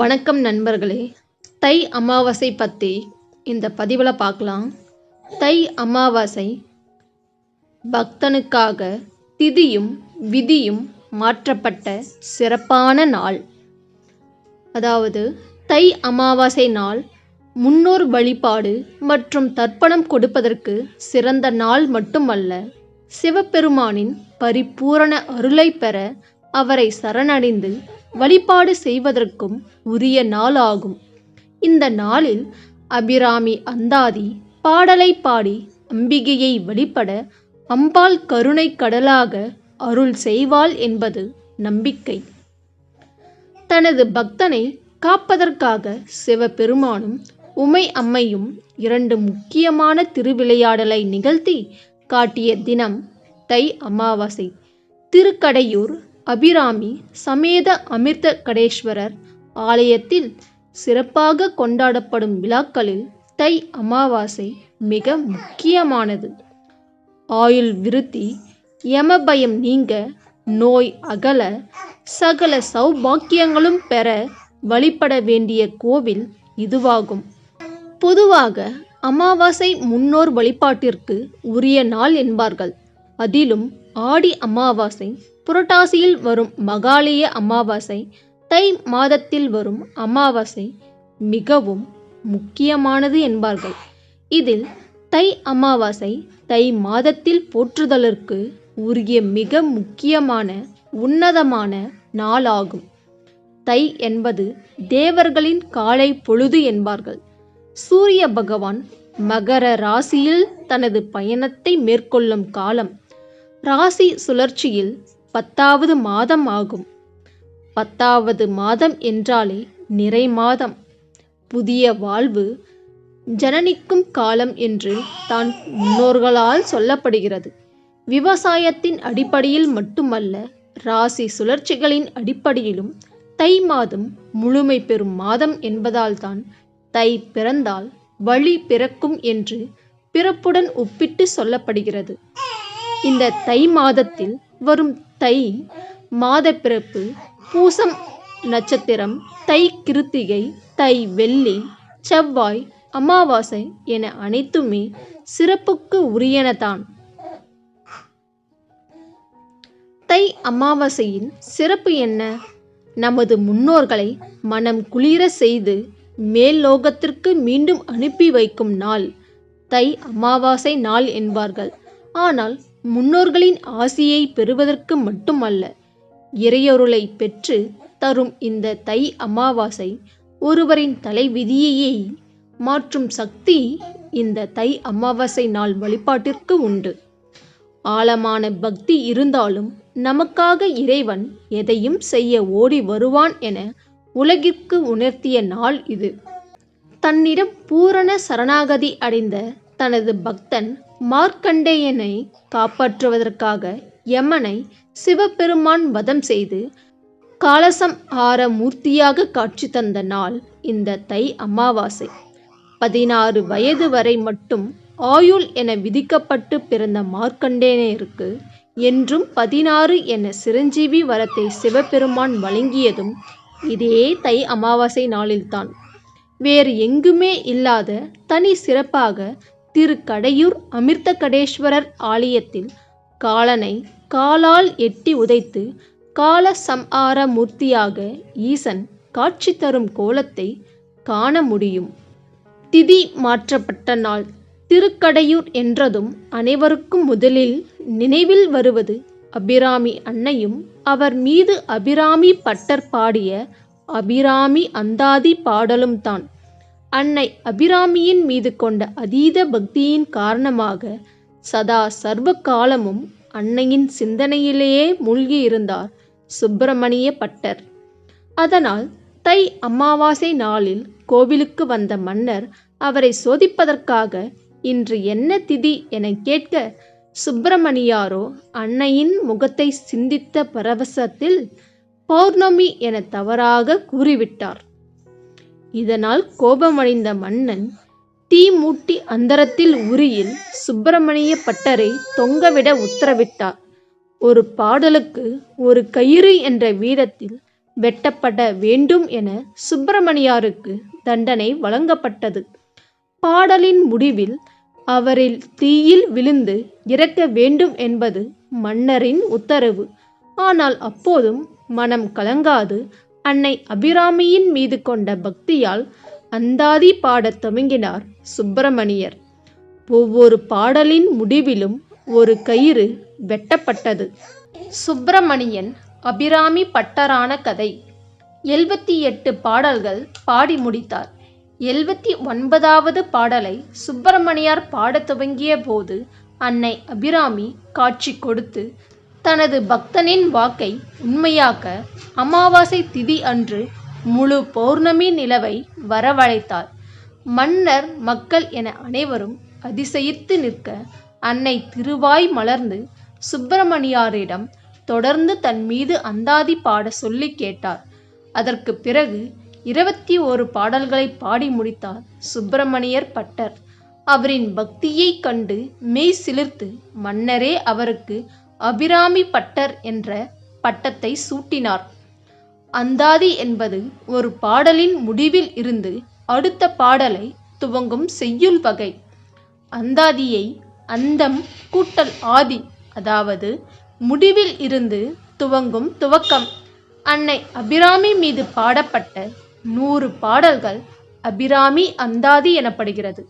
வணக்கம் நண்பர்களே. தை அமாவாசை பற்றி இந்த பதிவில் பார்க்கலாம். தை அமாவாசை பக்தனுக்காக திதியும் விதியும் மாற்றப்பட்ட சிறப்பான நாள். அதாவது தை அமாவாசை நாள் முன்னோர் வழிபாடு மற்றும் தர்ப்பணம் கொடுப்பதற்கு சிறந்த நாள் மட்டுமல்ல சிவபெருமானின் பரிபூரண அருளை பெற அவரை சரணடைந்து வழிபாடு செய்வதற்கும் உரிய நாளாகும். இந்த நாளில் அபிராமி அந்தாதி பாடலை பாடி அம்பிகையை வழிபட அம்பாள் கருணை கடலாக அருள் செய்வாள் என்பது நம்பிக்கை. தனது பக்தனை காப்பதற்காக சிவபெருமானும் உமை அம்மையும் இரண்டு முக்கியமான திருவிளையாடலை நிகழ்த்தி காட்டிய தினம் தை அமாவாசை திருக்கடையூர் அபிராமி சமேத அமிர்த கடேஸ்வரர் ஆலயத்தில் சிறப்பாக கொண்டாடப்படும் விழாக்களில் தை அமாவாசை மிக முக்கியமானது. ஆயுள் விருத்தி யமபயம் நீங்க நோய் அகல சகல சௌபாக்கியங்களும் பெற வழிபட வேண்டிய கோவில் இதுவாகும். பொதுவாக அமாவாசை முன்னோர் வழிபாட்டிற்கு உரிய நாள் என்பார்கள். அதிலும் ஆடி அமாவாசை புரட்டாசியில் வரும் மகாலய அமாவாசை தை மாதத்தில் வரும் அமாவாசை மிகவும் முக்கியமானது என்பார்கள். இதில் தை அமாவாசை தை மாதத்தில் போற்றுதலுக்கு உரிய மிக முக்கியமான உன்னதமான நாளாகும். தை என்பது தேவர்களின் காலை பொழுது என்பார்கள். சூரிய பகவான் மகர ராசியில் தனது பயணத்தை மேற்கொள்ளும் காலம் ராசி சுழற்சியில் பத்தாவது மாதம் ஆகும். பத்தாவது மாதம் என்றாலே நிறை மாதம். புதிய வாழ்வு ஜனனிக்கும் காலம் என்று தான் முன்னோர்களால் சொல்லப்படுகிறது. விவசாயத்தின் அடிப்படையில் மட்டுமல்ல ராசி சுழற்சிகளின் அடிப்படையிலும் தை மாதம் முழுமை பெறும் மாதம் என்பதால்தான் தை பிறந்தால் வழி பிறக்கும் என்று பிறப்புடன் ஒப்பிட்டு சொல்லப்படுகிறது. இந்த தை மாதத்தில் வரும் தை மாத பிறப்பு பூசம் நட்சத்திரம் தை கிருத்திகை தை வெள்ளி செவ்வாய் அமாவாசை என அனைத்துமே சிறப்புக்கு உரியனதான். தை அமாவாசையின் சிறப்பு என்ன? நமது முன்னோர்களை மனம் குளிர செய்து மேல் லோகத்திற்கு மீண்டும் அனுப்பி வைக்கும் நாள் தை அமாவாசை நாள் என்பார்கள். ஆனால் முன்னோர்களின் ஆசியை பெறுவதற்கு மட்டுமல்ல இறையொருளை பெற்று தரும் இந்த தை அமாவாசை ஒருவரின் தலைவிதியையே மாற்றும் சக்தி இந்த தை அமாவாசை நாள் வழிபாட்டிற்கு உண்டு. ஆழமான பக்தி இருந்தாலும் நமக்காக இறைவன் எதையும் செய்ய ஓடி வருவான் என உலகிற்கு உணர்த்திய நாள் இது. தன்னிடம் பூரண சரணாகதி அடைந்த தனது பக்தன் மார்க்கண்டேயனை காப்பாற்றுவதற்காக யமனை சிவபெருமான் வதம் செய்து காலசம் ஆர மூர்த்தியாக காட்சி தந்த நாள் இந்த தை அமாவாசை. பதினாறு வயது வரை மட்டும் ஆயுள் என விதிக்கப்பட்டு பிறந்த மார்க்கண்டேயருக்கு என்றும் பதினாறு என சிரஞ்சீவி வரத்தை சிவபெருமான் வழங்கியதும் இதே தை அமாவாசை நாளில்தான். வேறு எங்குமே இல்லாத தனி சிறப்பாக திரு கடையூர் அமிர்த கடேஸ்வரர் ஆலயத்தில் காலனை காலால் எட்டி உதைத்து கால சம்ஹார மூர்த்தியாக ஈசன் காட்சி தரும் கோலத்தை காண முடியும். திதி மாற்றப்பட்ட நாள். திருக்கடையூர் என்றதும் அனைவருக்கும் முதலில் நினைவில் வருவது அபிராமி அன்னையும் அவர் மீது அபிராமி பட்டர் பாடிய அபிராமி அந்தாதி பாடலும் தான். அன்னை அபிராமியின் மீது கொண்ட அதீத பக்தியின் காரணமாக சதா சர்வ காலமும் அன்னையின் சிந்தனையிலேயே மூழ்கி இருந்தார் சுப்பிரமணிய பட்டர். அதனால் தை அமாவாசை நாளில் கோவிலுக்கு வந்த மன்னர் அவரை சோதிப்பதற்காக இன்று என்ன திதி என கேட்க சுப்பிரமணியாரோ அன்னையின் முகத்தை சிந்தித்த பரவசத்தில் பௌர்ணமி என தவறாக கூறிவிட்டார். இதனால் கோபமடைந்த மன்னன் தீ மூட்டி அந்தரத்தில் உரியில் சுப்பிரமணிய பட்டரை தொங்கவிட உத்தரவிட்டார். ஒரு பாடலுக்கு ஒரு கயிறு என்ற வீதத்தில் வெட்டப்பட வேண்டும் என சுப்பிரமணியாருக்கு தண்டனை வழங்கப்பட்டது. பாடலின் முடிவில் அவரில் தீயில் விழுந்து இறக்க வேண்டும் என்பது மன்னரின் உத்தரவு. ஆனால் அப்போதும் மனம் கலங்காது. அன்னை அபிராமியின் மீது கொண்ட பக்தியால் அந்தாதி பாடத் துவங்கினார் சுப்பிரமணியர். ஒவ்வொரு பாடலின் முடிவிலும் ஒரு கயிறு வெட்டப்பட்டது. சுப்பிரமணியன் அபிராமி பட்டரான கதை. எழுபத்தி எட்டு பாடல்கள் பாடி முடித்தார். எழுபத்தி ஒன்பதாவது பாடலை சுப்பிரமணியார் பாடத் துவங்கிய போது அன்னை அபிராமி காட்சி கொடுத்து தனது பக்தனின் வாக்கை உண்மையாக்க அமாவாசை திதி அன்று முழு பௌர்ணமி நிலவை வரவழைத்தார். மன்னர் மக்கள் என அனைவரும் அதிசயித்து நிற்க அன்னை திருவாய் மலர்ந்து சுப்பிரமணியாரிடம் தொடர்ந்து தன் மீது அந்தாதி பாட சொல்லி கேட்டார். அதற்கு பிறகு இருபத்தி ஓரு பாடல்களை பாடி முடித்தார் சுப்பிரமணியர் பட்டர். அவரின் பக்தியைக் கண்டு மெய் சிலிர்த்து மன்னரே அவருக்கு அபிராமி பட்டர் என்ற பட்டத்தை சூட்டினார். அந்தாதி என்பது ஒரு பாடலின் முடிவில் இருந்து அடுத்த பாடலை துவங்கும் செய்யுள் வகை. அந்தாதியை அந்தம் கூட்டல் ஆதி அதாவது முடிவில் இருந்து துவங்கும் துவக்கம். அன்னை அபிராமி மீது பாடப்பட்ட நூறு பாடல்கள் அபிராமி அந்தாதி எனப்படுகிறது.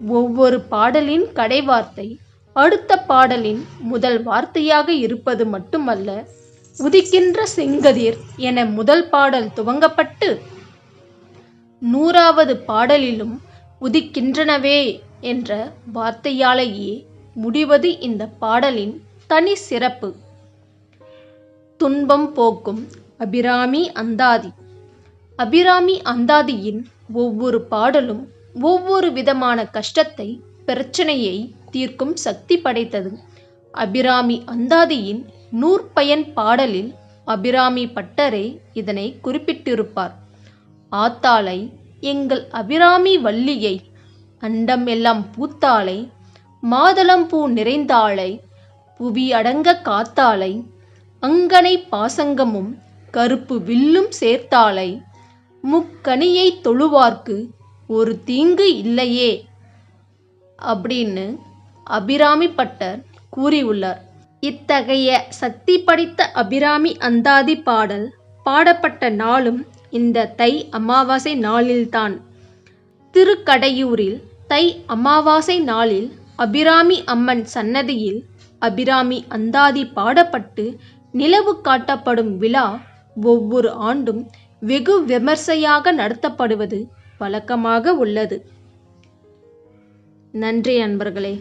ஒவ்வொரு பாடலின் கடைவார்த்தை அடுத்த பாடலின் முதல் வார்த்தையாக இருப்பது மட்டுமல்ல உதிக்கின்ற செங்கதிர் என முதல் பாடல் துவங்கப்பட்டு நூறாவது பாடலிலும் உதிக்கின்றனவே என்ற வார்த்தையாலேயே முடிவது இந்த பாடலின் தனி சிறப்பு. துன்பம் போக்கும் அபிராமி அந்தாதி. அபிராமி அந்தாதியின் ஒவ்வொரு பாடலும் ஒவ்வொரு விதமான கஷ்டத்தை பிரச்சனையை தீர்க்கும் சக்தி படைத்தது. அபிராமி அந்தாதியின் நூற்பயன் பாடலில் அபிராமி பட்டரே இதனை குறிப்பிட்டிருப்பார். ஆத்தாளை எங்கள் அபிராமி வள்ளியை அண்டம் எல்லாம் பூத்தாளை மாதளம்பூ நிறைந்தாளை புவி அடங்க காத்தாளை அங்கனை பாசங்கமும் கருப்பு வில்லும் சேர்த்தாளை முக்கனியை தொழுவார்க்கு ஒரு தீங்கு இல்லையே அப்படின்னு அபிராமி பட்டர் கூறியுள்ளார். இத்தகைய சக்தி படைத்த அபிராமி அந்தாதி பாடல் பாடப்பட்ட நாளும் இந்த தை அமாவாசை நாளில்தான். திருக்கடையூரில் தை அமாவாசை நாளில் அபிராமி அம்மன் சன்னதியில் அபிராமி அந்தாதி பாடப்பட்டு நிலவு காட்டப்படும் விழா ஒவ்வொரு ஆண்டும் வெகு விமர்சையாக நடத்தப்படுவது வழக்கமாக உள்ளது. நன்றி நண்பர்களே